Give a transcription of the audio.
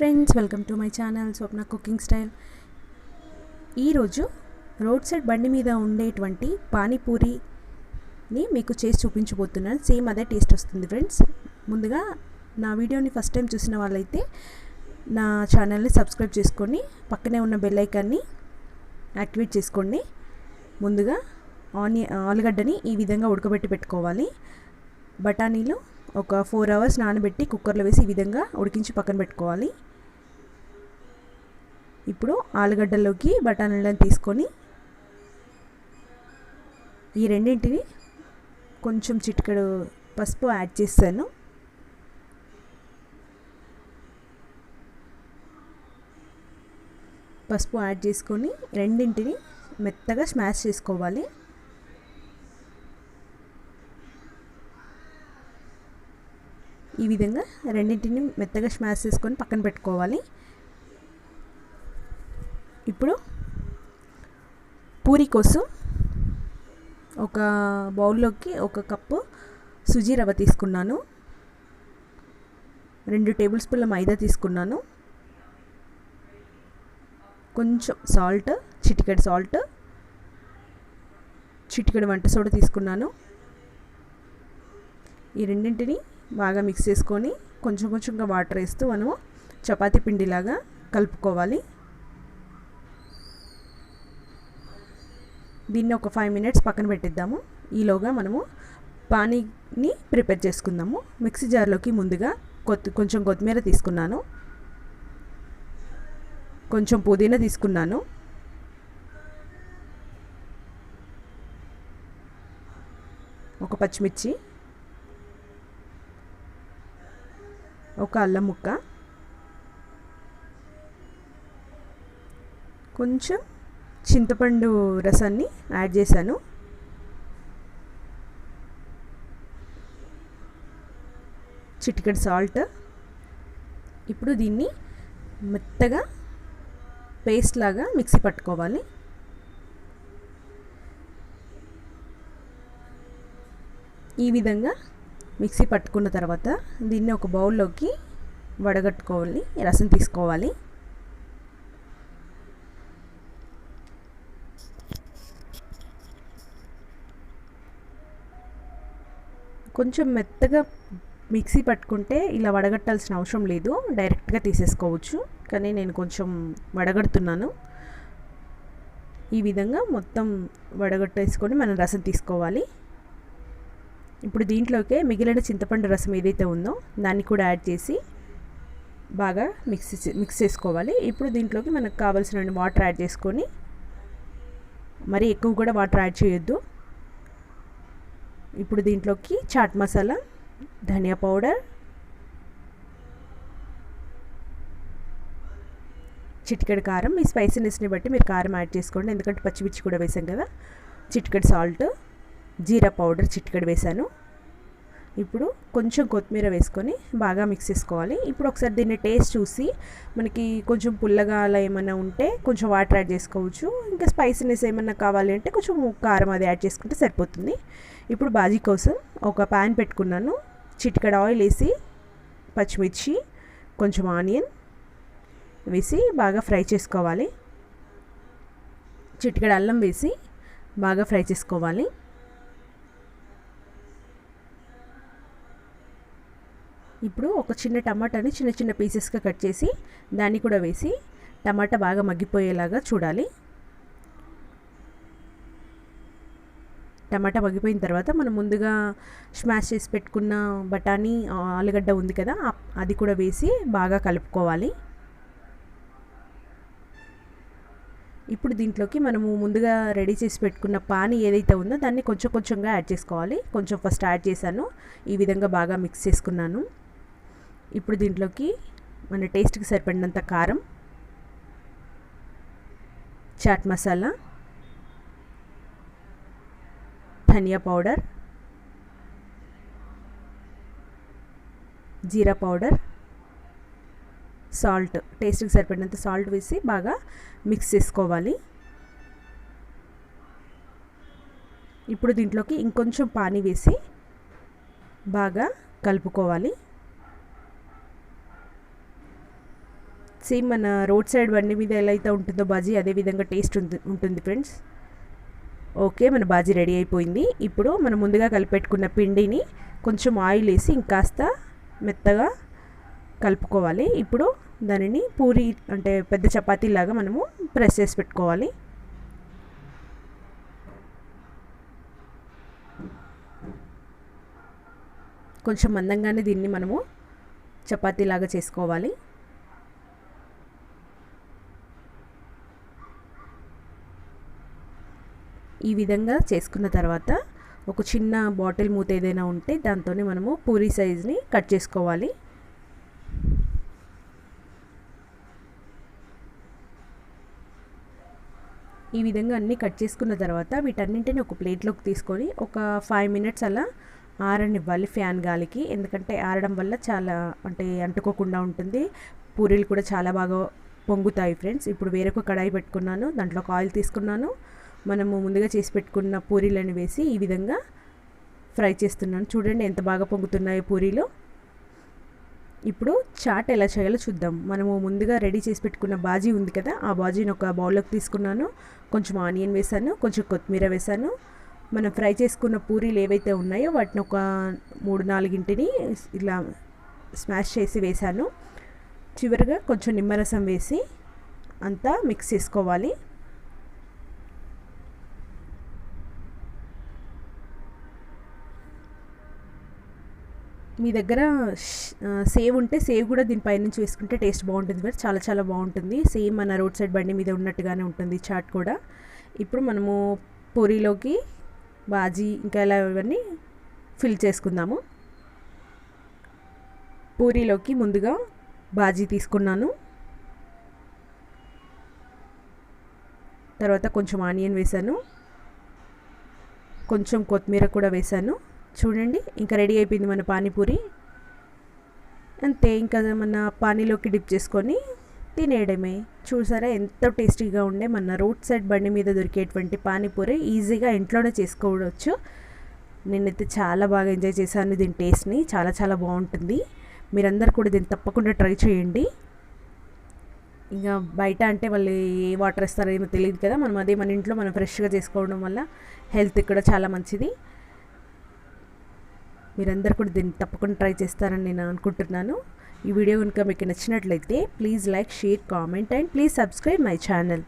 Friends welcome to my channel Swapna cooking style ఈరోజు road side బండి మీద ఉండేటువంటి పానీపూరిని మీకు చేసి చూపించబోతున్నాను. సేమ్ అదే టేస్ట్ వస్తుంది ఫ్రెండ్స్ ముందుగా నా వీడియోని ఫస్ట్ టైం చూసిన వాళ్ళైతే నా ఛానల్ని సబ్స్క్రైబ్ చేసుకొని పక్కనే ఉన్న బెల్ ఐకాన్ని యాక్టివేట్ చేసుకోండి. ముందుగా ఆని ఆలుగడ్డని ఈ విధంగా ఉడకబెట్టి పెట్టుకోవాలి. బఠానీలు ఒక ఫోర్ అవర్స్ నానబెట్టి కుక్కర్లో వేసి ఈ విధంగా ఉడికించి పక్కన పెట్టుకోవాలి. ఇప్పుడు ఆలుగడ్డలోకి బఠానీలను తీసుకొని ఈ రెండింటిని కొంచెం చిటికెడు పసుపు యాడ్ చేస్తాను. పసుపు యాడ్ చేసుకొని రెండింటిని మెత్తగా స్మాష్ చేసుకోవాలి. ఈ విధంగా రెండింటిని మెత్తగా స్మాష్ చేసుకొని పక్కన పెట్టుకోవాలి. ఇప్పుడు పూరి కోసం ఒక బౌల్లోకి ఒక కప్పు సుజీ రవ్వ తీసుకున్నాను. రెండు టేబుల్ స్పూన్ల మైదా తీసుకున్నాను. కొంచెం సాల్ట్ చిటికెడు సాల్ట్ చిటికెడు వంట సోడా తీసుకున్నాను. ఈ రెండింటిని బాగా మిక్స్ చేసుకొని కొంచెం కొంచెంగా వాటర్ వేస్తూ మనము చపాతీ పిండిలాగా కలుపుకోవాలి. దీన్ని ఒక ఫైవ్ మినిట్స్ పక్కన పెట్టిద్దాము. ఈలోగా మనము పానీని ప్రిపేర్ చేసుకుందాము. మిక్సీ జార్లోకి ముందుగా కొత్త కొంచెం కొత్తిమీర తీసుకున్నాను. కొంచెం పుదీనా తీసుకున్నాను. ఒక పచ్చిమిర్చి. ఒక అల్లం ముక్క. కొంచెం చింతపండు రసాన్ని యాడ్ చేశాను. చిటికెడ్ సాల్ట్. ఇప్పుడు దీన్ని మెత్తగా పేస్ట్ లాగా మిక్సీ పట్టుకోవాలి. ఈ విధంగా మిక్సీ పట్టుకున్న తర్వాత దీన్ని ఒక బౌల్లోకి వడగట్టుకోవాలి రసం తీసుకోవాలి. కొంచెం మెత్తగా మిక్సీ పట్టుకుంటే ఇలా వడగట్టాల్సిన అవసరం లేదు. డైరెక్ట్గా తీసేసుకోవచ్చు. కానీ నేను కొంచెం వడగడుతున్నాను. ఈ విధంగా మొత్తం వడగట్టేసుకొని మనం రసం తీసుకోవాలి. ఇప్పుడు దీంట్లోకే మిగిలిన చింతపండు రసం ఏదైతే ఉందో దాన్ని కూడా యాడ్ చేసి బాగా మిక్స్ మిక్స్ చేసుకోవాలి. ఇప్పుడు దీంట్లోకి మనకు కావాల్సిన వాటర్ యాడ్ చేసుకొని మరి ఎక్కువ కూడా వాటర్ యాడ్ చేయొద్దు. ఇప్పుడు దీంట్లోకి చాట్ మసాలా ధనియా పౌడర్ చిటికెడు కారం. మీ స్పైసీనెస్ని బట్టి మీరు కారం యాడ్ చేసుకోండి. ఎందుకంటే పచ్చిమిర్చి కూడా వేసాం కదా. చిటికెడు సాల్ట్ జీరా పౌడర్ చిటికెడు వేసాను. ఇప్పుడు కొంచెం కొత్తిమీర వేసుకొని బాగా మిక్స్ చేసుకోవాలి. ఇప్పుడు ఒకసారి దీన్ని టేస్ట్ చూసి మనకి కొంచెం పుల్లగా అలా ఏమైనా ఉంటే కొంచెం వాటర్ యాడ్ చేసుకోవచ్చు. ఇంకా స్పైసీనెస్ ఏమైనా కావాలి అంటే కొంచెం కారం అది యాడ్ చేసుకుంటే సరిపోతుంది. ఇప్పుడు బాజీ కోసం ఒక ప్యాన్ పెట్టుకున్నాను. చిటికడ ఆయిల్ వేసి పచ్చిమిర్చి కొంచెం ఆనియన్ వేసి బాగా ఫ్రై చేసుకోవాలి. చిటికడ అల్లం వేసి బాగా ఫ్రై చేసుకోవాలి. ఇప్పుడు ఒక చిన్న టమాటాని చిన్న చిన్న పీసెస్గా కట్ చేసి దాన్ని కూడా వేసి టమాటా బాగా మగ్గిపోయేలాగా చూడాలి. టమాటా మగ్గిపోయిన తర్వాత మనం ముందుగా స్మాష్ చేసి పెట్టుకున్న బఠానీ ఆలుగడ్డ ఉంది కదా అది కూడా వేసి బాగా కలుపుకోవాలి. ఇప్పుడు దీంట్లోకి మనము ముందుగా రెడీ చేసి పెట్టుకున్న పానీ ఏదైతే ఉందో దాన్ని కొంచెం కొంచెంగా యాడ్ చేసుకోవాలి. కొంచెం ఫస్ట్ యాడ్ చేశాను ఈ విధంగా బాగా మిక్స్ చేసుకున్నాను. ఇప్పుడు దీంట్లోకి మన టేస్ట్కి సరిపడినంత కారం చాట్ మసాలా ధనియా పౌడర్ జీరా పౌడర్ సాల్ట్ టేస్ట్కి సరిపడినంత సాల్ట్ వేసి బాగా మిక్స్ చేసుకోవాలి. ఇప్పుడు దీంట్లోకి ఇంకొంచెం పానీ వేసి బాగా కలుపుకోవాలి. సేమ్ మన రోడ్ సైడ్ బండి మీద ఎలా అయితే ఉంటుందో బజీ అదే విధంగా టేస్ట్ ఉంటుంది ఫ్రెండ్స్. ఓకే మన బాజీ రెడీ అయిపోయింది. ఇప్పుడు మనం ముందుగా కలిపెట్టుకున్న పిండిని కొంచెం ఆయిల్ వేసి ఇంకాస్త మెత్తగా కలుపుకోవాలి. ఇప్పుడు దానిని పూరి అంటే పెద్ద చపాతీలాగా మనము ప్రెస్ చేసి పెట్టుకోవాలి. కొంచెం మందంగానే దీన్ని మనము చపాతీలాగా చేసుకోవాలి. ఈ విధంగా చేసుకున్న తర్వాత ఒక చిన్న బాటిల్ మూత ఏదైనా ఉంటే దాంతోనే మనము పూరి సైజ్ని కట్ చేసుకోవాలి. ఈ విధంగా అన్నీ కట్ చేసుకున్న తర్వాత వీటన్నింటిని ఒక ప్లేట్లోకి తీసుకొని ఒక ఫైవ్ మినిట్స్ అలా ఆరనివ్వాలి ఫ్యాన్ గాలికి. ఎందుకంటే ఆరడం వల్ల చాలా అంటే అంటుకోకుండా ఉంటుంది. పూరీలు కూడా చాలా బాగా పొంగుతాయి ఫ్రెండ్స్. ఇప్పుడు వేరొక కడాయి పెట్టుకున్నాను దాంట్లో ఆయిల్ తీసుకున్నాను. మనము ముందుగా చేసి పెట్టుకున్న పూరీలను వేసి ఈ విధంగా ఫ్రై చేస్తున్నాను. చూడండి ఎంత బాగా పొంగుతున్నాయో పూరీలు. ఇప్పుడు చాట్ ఎలా చేయాలో చూద్దాం. మనము ముందుగా రెడీ చేసి పెట్టుకున్న బాజీ ఉంది కదా ఆ బాజీని ఒక బౌల్లోకి తీసుకున్నాను. కొంచెం ఆనియన్ వేసాను కొంచెం కొత్తిమీర వేసాను. మనం ఫ్రై చేసుకున్న పూరీలు ఏవైతే ఉన్నాయో వాటిని ఒక మూడు నాలుగింటిని ఇలా స్మాష్ చేసి వేసాను. చివరిగా కొంచెం నిమ్మరసం వేసి అంతా మిక్స్ చేసుకోవాలి. మీ దగ్గర సేవ్ ఉంటే సేవ్ కూడా దీనిపై నుంచి వేసుకుంటే టేస్ట్ బాగుంటుంది మరి చాలా చాలా బాగుంటుంది. సేమ్ మన రోడ్ సైడ్ బండి మీద ఉన్నట్టుగానే ఉంటుంది చాట్ కూడా. ఇప్పుడు మనము పూరీలోకి బాజీ ఇంకా ఇలా ఇవన్నీ ఫిల్ చేసుకుందాము. పూరీలోకి ముందుగా బాజీ తీసుకున్నాను. తర్వాత కొంచెం ఆనియన్ వేసాను కొంచెం కొత్తిమీర కూడా వేసాను చూడండి ఇంకా రెడీ అయిపోయింది మన పానీపూరి. అంతే ఇంకా మన పానీలోకి డిప్ చేసుకొని తినేయడమే. చూసారా ఎంత టేస్టీగా ఉండే మన రోడ్ సైడ్ బండి మీద దొరికేటువంటి పానీపూరి. ఈజీగా ఇంట్లోనే చేసుకోవచ్చు. నేనైతే చాలా బాగా ఎంజాయ్ చేశాను దీని టేస్ట్ని. చాలా చాలా బాగుంటుంది. మీరందరూ కూడా దీన్ని తప్పకుండా ట్రై చేయండి. ఇంకా బయట అంటే వాళ్ళు ఏ వాటర్ ఇస్తారో ఏమో తెలియదు కదా. మనం అదే మన ఇంట్లో మనం ఫ్రెష్గా చేసుకోవడం వల్ల హెల్త్ కూడా చాలా మంచిది. మీరందరూ కూడా దీన్ని తప్పకుండా ట్రై చేస్తారని నేను అనుకుంటున్నాను. ఈ వీడియో కనుక మీకు నచ్చినట్లయితే please like share comment and please subscribe my channel.